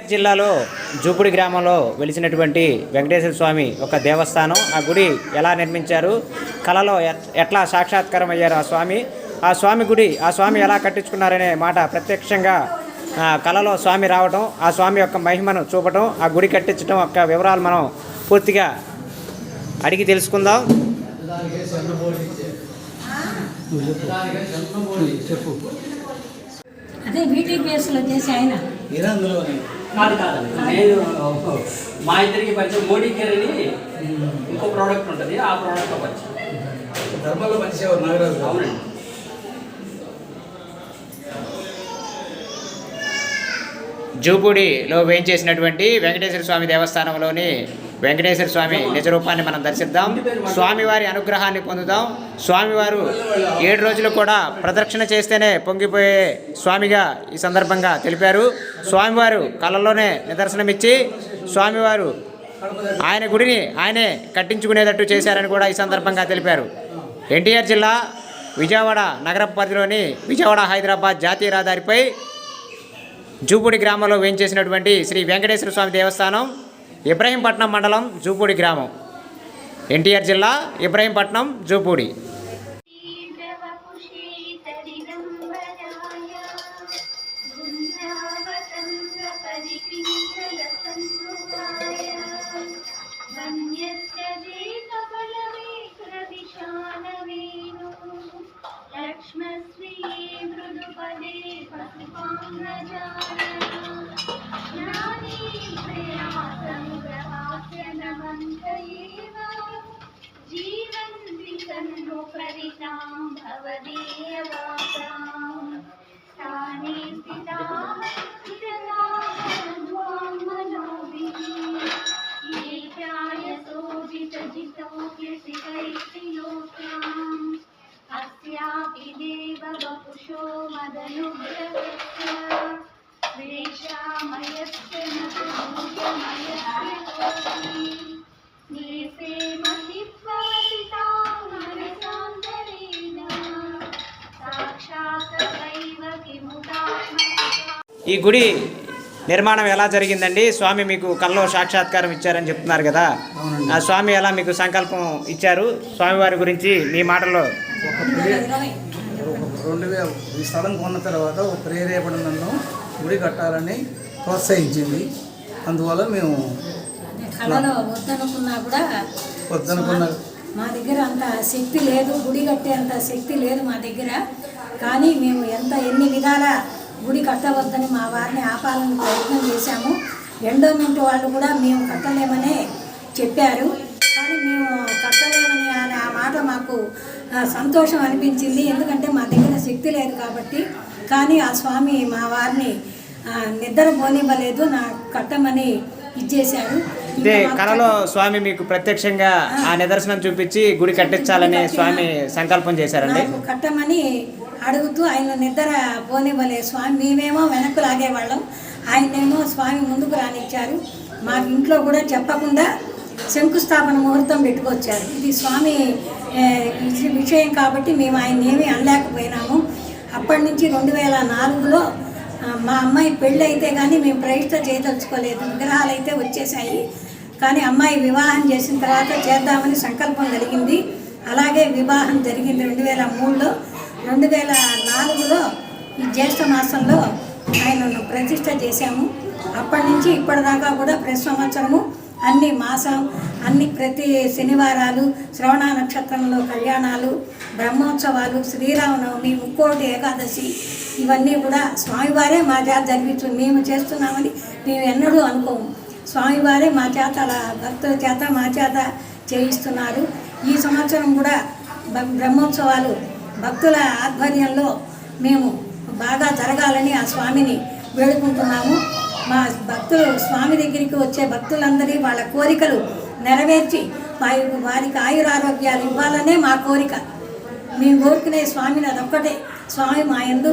జిల్లాలో జూపుడి గ్రామంలో వెలిసినటువంటి వెంకటేశ్వర స్వామి ఒక దేవస్థానం. ఆ గుడి ఎలా నిర్మించారు? కళలో ఎట్- ఎట్లా సాక్షాత్కారం అయ్యారు ఆ స్వామి? ఆ స్వామి గుడి ఆ స్వామి ఎలా కట్టించుకున్నారనే మాట ప్రత్యక్షంగా కళలో స్వామి రావటం ఆ స్వామి యొక్క మహిమను చూపటం ఆ గుడి కట్టించడం యొక్క వివరాలు మనం పూర్తిగా అడిగి తెలుసుకుందాం. అదే బీటీ బేస్లో చేసి ఆయన. కాదు కాదండి నేను మా ఇద్దరికి పరిచయం మోడీ కేర్ అని ఇంకో ప్రోడక్ట్ ఉంటుంది ఆ ప్రోడక్ట్ పరిచయం. ధర్మంలో పనిచేవారు నాగరాజు గారు. అవునండి. జూపూడిలో వేయించేసినటువంటి వెంకటేశ్వర స్వామి దేవస్థానంలోని వెంకటేశ్వర స్వామి నిజరూపాన్ని మనం దర్శిద్దాం. స్వామివారి అనుగ్రహాన్ని పొందుదాం. స్వామివారు ఏడు రోజులు కూడా ప్రదక్షిణ చేస్తేనే పొంగిపోయే స్వామిగా ఈ సందర్భంగా తెలిపారు. స్వామివారు కళల్లోనే నిదర్శనమిచ్చి స్వామివారు ఆయన గుడిని ఆయనే కట్టించుకునేటట్టు చేశారని కూడా ఈ సందర్భంగా తెలిపారు. ఎన్టీఆర్ జిల్లా విజయవాడ నగర పరిధిలోని విజయవాడ హైదరాబాద్ జాతీయ రహదారిపై జూపూడి గ్రామంలో వేయించేసినటువంటి శ్రీ వెంకటేశ్వర స్వామి దేవస్థానం ఇబ్రహీంపట్నం మండలం జూపూడి గ్రామం. ఎన్టీఆర్ జిల్లా ఇబ్రహీంపట్నం జూపూడి. లక్ష్మశ్రీ మృదుపదే పశుపాంగ్రజాన जीवन्ति सन्मुपरितां भवदेवासाम्। ఈ గుడి నిర్మాణం ఎలా జరిగిందండి? స్వామి మీకు కల్లో సాక్షాత్కారం ఇచ్చారని చెప్తున్నారు కదా. ఆ స్వామి ఎలా మీకు సంకల్పం ఇచ్చారు? స్వామివారి గురించి మీ ఒక రెండు వేల ఈ స్థలం కొన్న తర్వాత ఒక ప్రేరేపణ నన్ను గుడి కట్టాలని ప్రోత్సహించింది. అందువల్ల మేము కళలో వద్దనుకున్నా కూడా వద్దనుకున్న. మా దగ్గర అంత శక్తి లేదు. గుడి కట్టే అంత శక్తి లేదు మా దగ్గర. కానీ మేము ఎంత ఎన్ని విధాల గుడి కట్టవద్దని మా వారిని ఆపాలని ప్రయత్నం చేశాము. ఎండోమెంట్ వాళ్ళు కూడా మేము కట్టలేమనే చెప్పారు. కానీ మేము కట్టలేమని అనే ఆ మాట మాకు సంతోషం అనిపించింది. ఎందుకంటే మా దగ్గర శక్తి లేదు కాబట్టి. కానీ ఆ స్వామి మా వారిని నిద్ర పోనివ్వలేదు. నా కట్టమని ఇచ్చేశారు. ఇదే మాకు కళలో స్వామి మీకు ప్రత్యక్షంగా ఆ నిదర్శనం చూపించి గుడి కట్టించాలని స్వామి సంకల్పం చేశారండి. నాకు కట్టమని అడుగుతూ ఆయన నిద్ర పోనివ్వలే. స్వామి మేమేమో వెనక్కు లాగేవాళ్ళం. ఆయనేమో స్వామి ముందుకు రానిచ్చారు. మాకు ఇంట్లో కూడా చెప్పకుండా శంకుస్థాపన ముహూర్తం పెట్టుకొచ్చారు. ఇది స్వామి ఏ, ఇది విషయం కాబట్టి మేము ఆయన ఏమీ అనలేకపోయినాము. అప్పటి నుంచి రెండు వేల నాలుగులో మా అమ్మాయి పెళ్ళి అయితే కానీ మేము ప్రతిష్ట చేయదలుచుకోలేదు. విగ్రహాలు అయితే వచ్చేసాయి కానీ అమ్మాయి వివాహం చేసిన తర్వాత చేద్దామని సంకల్పం కలిగింది. అలాగే వివాహం జరిగింది రెండు వేల మూడులో రెండు వేల నాలుగులో ఈ జ్యేష్ఠ మాసంలో ఆయనను ప్రతిష్ట చేశాము. అప్పటి నుంచి ఇప్పటిదాకా కూడా ప్రతి సంవత్సరము అన్ని మాసం అన్ని ప్రతి శనివారాలు శ్రవణ నక్షత్రంలో కళ్యాణాలు బ్రహ్మోత్సవాలు శ్రీరామనవమి ముక్కోటి ఏకాదశి ఇవన్నీ కూడా స్వామివారే మా చేత జరిపించు మేము చేస్తున్నామని మేము ఎన్నడూ అనుకోము. స్వామివారే మా చేత అలా భక్తుల చేత మా చేత చేయిస్తున్నారు. ఈ సంవత్సరం కూడా బ్రహ్మోత్సవాలు భక్తుల ఆధ్వర్యంలో మేము బాగా జరగాలని ఆ స్వామిని వేడుకుంటున్నాము. మా భక్తులు స్వామి దగ్గరికి వచ్చే భక్తులందరి వాళ్ళ కోరికలు నెరవేర్చి వారి వారికి ఆయురారోగ్యాలు ఇవ్వాలనే మా కోరిక. మేము కోరుకునే స్వామిని అదొక్కటే. స్వామి మా యందు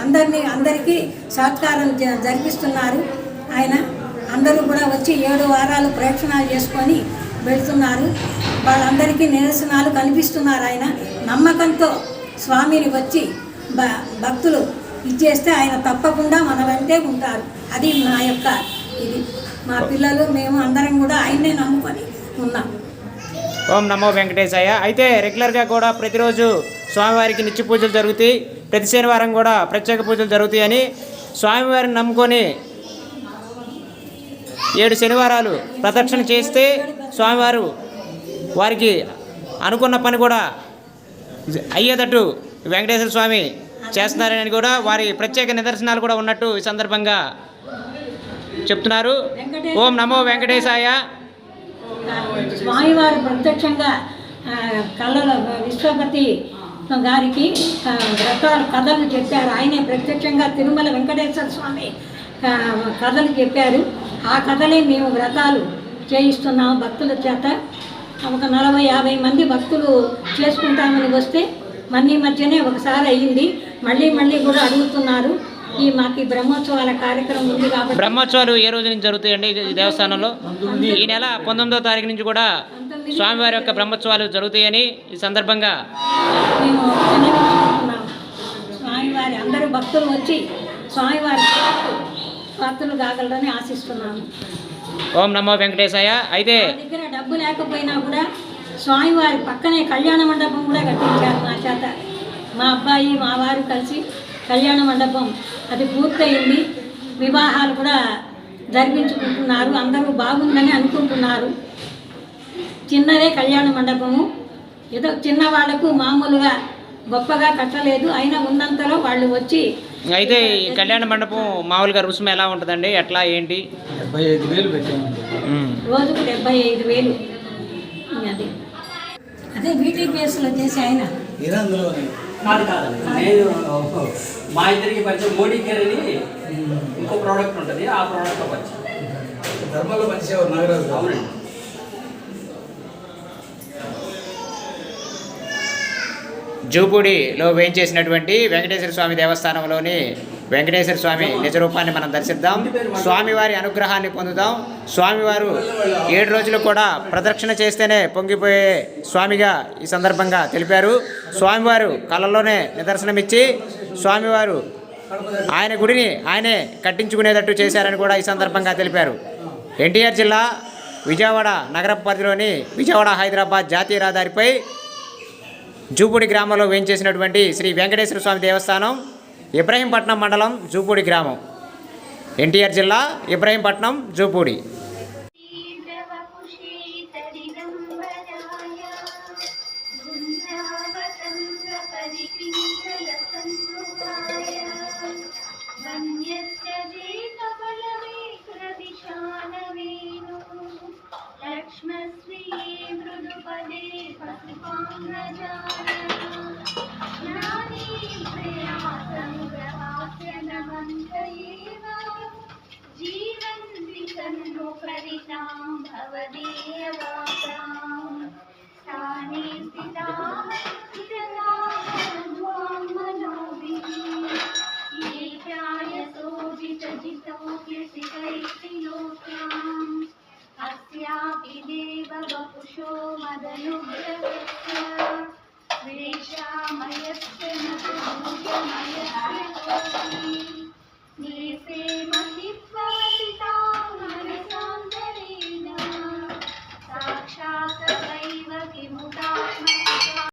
అందరినీ అందరికీ సహకారం జ- జరిపిస్తున్నారు. ఆయన అందరూ కూడా వచ్చి ఏడు వారాలు ప్రేక్షణాలు చేసుకొని వెళ్తున్నారు. వాళ్ళందరికీ నిరసనాలు కనిపిస్తున్నారు ఆయన. నమ్మకంతో స్వామిని వచ్చి భ భక్తులు ఇచ్చేస్తే ఆయన తప్పకుండా మన వెంటే ఉంటారు. అది నా యొక్క ఇది. మా పిల్లలు మేము అందరం కూడా ఆయన్నే నమ్ముకొని ఉన్నాం. ఓం నమో వెంకటేశాయ అయితే రెగ్యులర్గా కూడా ప్రతిరోజు స్వామివారికి నిత్య పూజలు జరుగుతాయి. ప్రతి శనివారం కూడా ప్రత్యేక పూజలు జరుగుతాయని స్వామివారిని నమ్ముకొని ఏడు శనివారాలు ప్రదక్షిణ చేస్తే స్వామివారు వారికి అనుకున్న పని కూడా అయ్యేటట్టు వెంకటేశ్వర స్వామి చేస్తున్నారని కూడా వారి ప్రత్యేక నిదర్శనాలు కూడా ఉన్నట్టు ఈ సందర్భంగా చెప్తున్నారు. ఓం నమో వెంకటేశాయ. స్వామివారు ప్రత్యక్షంగా కళ్ళలో విశ్వపతి గారికి వ్రతాలు కథలు చెప్పారు. ఆయనే ప్రత్యక్షంగా తిరుమల వెంకటేశ్వర స్వామి కథలు చెప్పారు. ఆ కథలే మేము వ్రతాలు చేయిస్తున్నాం భక్తుల చేత. ఒక నలభై యాభై మంది భక్తులు చేసుకుంటామని వస్తే మళ్ళీ మధ్యనే ఒకసారి అయ్యింది. మళ్ళీ మళ్ళీ కూడా అడుగుతున్నారు. ఈ మాకు ఈ బ్రహ్మోత్సవాల కార్యక్రమం ఉంది కాబట్టి బ్రహ్మోత్సవాలు ఏ రోజు నుంచి జరుగుతాయండి ఈ దేవస్థానంలో? ఈ నెల పంతొమ్మిదో తారీఖు నుంచి కూడా స్వామివారి యొక్క బ్రహ్మోత్సవాలు జరుగుతాయని ఈ సందర్భంగా స్వామివారి అందరూ భక్తులు వచ్చి స్వామివారి భక్తులు కాగలరని ఆశిస్తున్నాము. ఓం నమో వెంకటేశాయ. అయితే దగ్గర డబ్బు లేకపోయినా కూడా స్వామివారి పక్కనే కళ్యాణ మండపం కూడా కట్టించారు మా చేత. మా అబ్బాయి మా వారు కలిసి కళ్యాణ మండపం అది పూర్తయింది. వివాహాలు కూడా జరిపించుకుంటున్నారు. అందరూ బాగుందని అనుకుంటున్నారు. చిన్నదే కళ్యాణ మండపము. ఏదో చిన్న వాళ్ళకు మామూలుగా గొప్పగా కట్టలేదు. అయినా ఉన్నంతలో వాళ్ళు వచ్చి అయితే ఈ కళ్యాణ మండపం మామూలుగా రుసుము ఎలా ఉంటుందండి? ఎట్లా ఏంటి? డెబ్బై ఐదు వేలు పెట్టామండి. రోజుకు డెబ్బై ఐదు వేలు. అది. అదే బీటీపీఎస్లో చేసి ఆయన. కాదు కాదండి నేను మా ఇద్దరికి పరిచయం మోడీ కేర్ అని ఇంకో ప్రోడక్ట్ ఉంటుంది ఆ ప్రోడక్ట్ పరిచయం. ధర్మంలో పనిచేవారు నాగరాజు గారు. అవునండి. జూపూడిలో వేయించేసినటువంటి వెంకటేశ్వర స్వామి దేవస్థానంలోని వెంకటేశ్వర స్వామి నిజ రూపాన్ని మనం దర్శిద్దాం. స్వామివారి అనుగ్రహాన్ని పొందుదాం. స్వామివారు ఏడు రోజులు కూడా ప్రదక్షిణ చేస్తేనే పొంగిపోయే స్వామిగా ఈ సందర్భంగా తెలిపారు. స్వామివారు కళల్లోనే నిదర్శనమిచ్చి స్వామివారు ఆయన గుడిని ఆయనే కట్టించుకునేటట్టు చేశారని కూడా ఈ సందర్భంగా తెలిపారు. ఎన్టీఆర్ జిల్లా విజయవాడ నగర పరిధిలోని విజయవాడ హైదరాబాద్ జాతీయ రహదారిపై జూపూడి గ్రామంలో వేయించేసినటువంటి శ్రీ వెంకటేశ్వర స్వామి దేవస్థానం ఇబ్రహీంపట్నం మండలం జూపూడి గ్రామం ఎన్టీఆర్ జిల్లా ఇబ్రహీంపట్నం జూపూడి शीतवपुषीतडिदम्बराय गुन्नावसङ्गपरिपीतलसन्मुखाय वन्यस्य दीपबलवेकृदिशानवेणु लक्ष्मश्रिये मृदुपदे ज्ञानी I will be here.